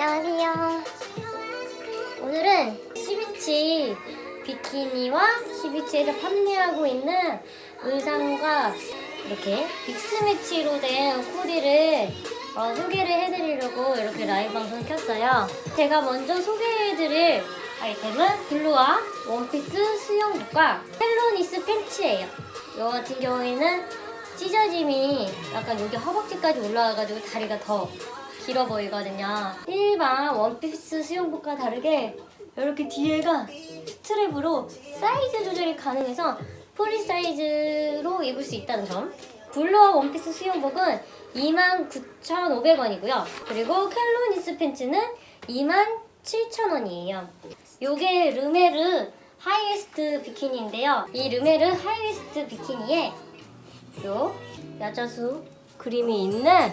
안녕하세요. 오늘은 시비치 비키니와 시비치에서 판매하고 있는 의상과 이렇게 믹스매치로 된 코디를 어, 소개를 해드리려고 이렇게 라이브 방송 켰어요. 제가 먼저 소개해드릴 아이템은 블루와 원피스 수영복과 헬로니스 팬츠예요. 이거 같은 경우에는 찢어짐이 약간 여기 허벅지까지 올라와가지고 다리가 더 길어 보이거든요. 일반 원피스 수영복과 다르게 이렇게 뒤에가 스트랩으로 사이즈 조절이 가능해서 프리 사이즈로 입을 수 있다는 점. 블루와 원피스 수영복은 29,500원이고요. 그리고 켈로니스 팬츠는 27,000원이에요. 요게 르메르 하이웨스트 비키니인데요. 이 르메르 하이웨스트 비키니에 요 야자수 그림이 있는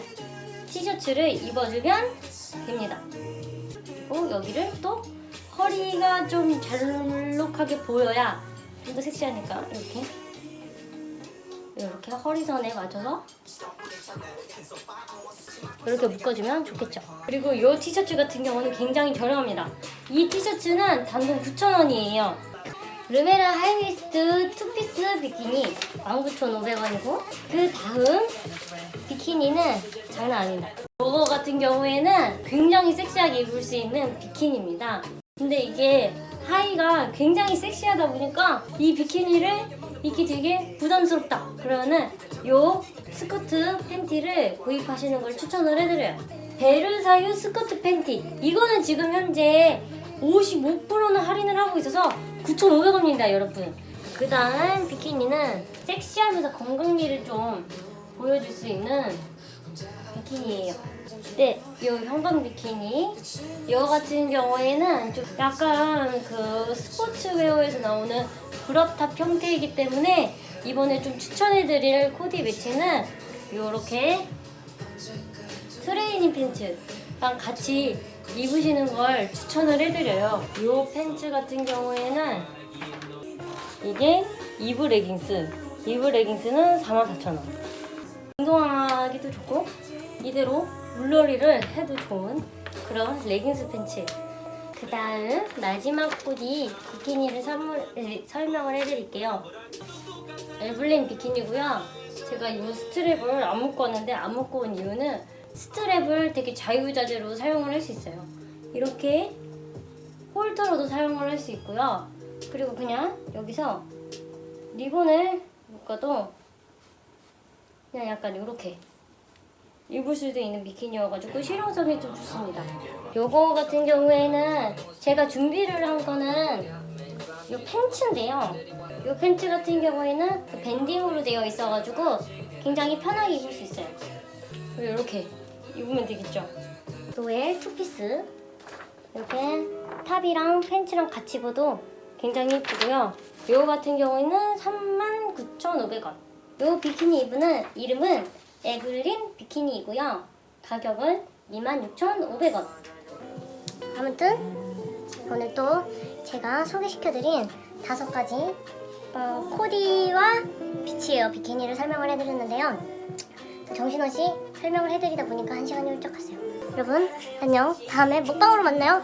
티셔츠를 입어주면 됩니다. 그리고 여기를 또 허리가 좀 잘록하게 보여야 좀 더 섹시하니까 이렇게 이렇게 허리선에 맞춰서 이렇게 묶어주면 좋겠죠. 그리고 이 티셔츠 같은 경우는 굉장히 저렴합니다. 이 티셔츠는 단돈 9,000원이에요. 르메라 하이웨스트 투피스 비키니 19,500원이고 그 다음 비키니는 장난 아닙니다. 이거 같은 경우에는 굉장히 섹시하게 입을 수 있는 비키니입니다. 근데 이게 하의가 굉장히 섹시하다 보니까 이 비키니를 입기 되게 부담스럽다. 그러면은 요 스커트 팬티를 구입하시는 걸 추천을 해드려요. 베르사유 스커트 팬티. 이거는 지금 현재 55%는 할인을 하고 있어서 9,500원입니다, 여러분. 그 다음 비키니는 섹시하면서 건강미를 좀 보여줄 수 있는 비키니예요. 네, 이 형광 비키니. 이거 같은 경우에는 좀 약간 그 스포츠웨어에서 나오는 브럽탑 형태이기 때문에 이번에 좀 추천해드릴 코디 매치는 이렇게 트레이닝 팬츠랑 같이 입으시는 걸 추천을 해드려요. 이 팬츠 같은 경우에는 이게 이브 레깅스. 이브 레깅스는 44,000원. 운동하기도 좋고 이대로 물놀이를 해도 좋은 그런 레깅스 팬츠. 그 다음 마지막 코디 비키니를 선물, 에, 설명을 해드릴게요. 에블린 비키니고요. 제가 이 스트랩을 안 묶었는데 안 묶고 온 이유는 스트랩을 되게 자유자재로 사용을 할 수 있어요. 이렇게 홀터로도 사용을 할 수 있고요. 그리고 그냥 여기서 리본을 묶어도 그냥 약간 이렇게 입을 수도 있는 비키니여가지고 실용성이 좀 좋습니다. 요거 같은 경우에는 제가 준비를 한 거는 요 팬츠인데요. 요 팬츠 같은 경우에는 그 밴딩으로 되어 있어가지고 굉장히 편하게 입을 수 있어요. 그리고 이렇게 입으면 되겠죠. 노엘 투피스 이렇게 탑이랑 팬츠랑 같이 입어도 굉장히 예쁘고요. 요 같은 경우에는 39,500원. 요 비키니 입은 이름은 에글린 비키니이고요. 가격은 26,500원. 아무튼 오늘 또 제가 소개시켜드린 다섯 가지 어, 코디와 비치에어 비키니를 설명을 해드렸는데요. 정신없이 설명을 해드리다 보니까 한 시간이 훌쩍 갔어요. 여러분 안녕. 다음에 먹방으로 만나요.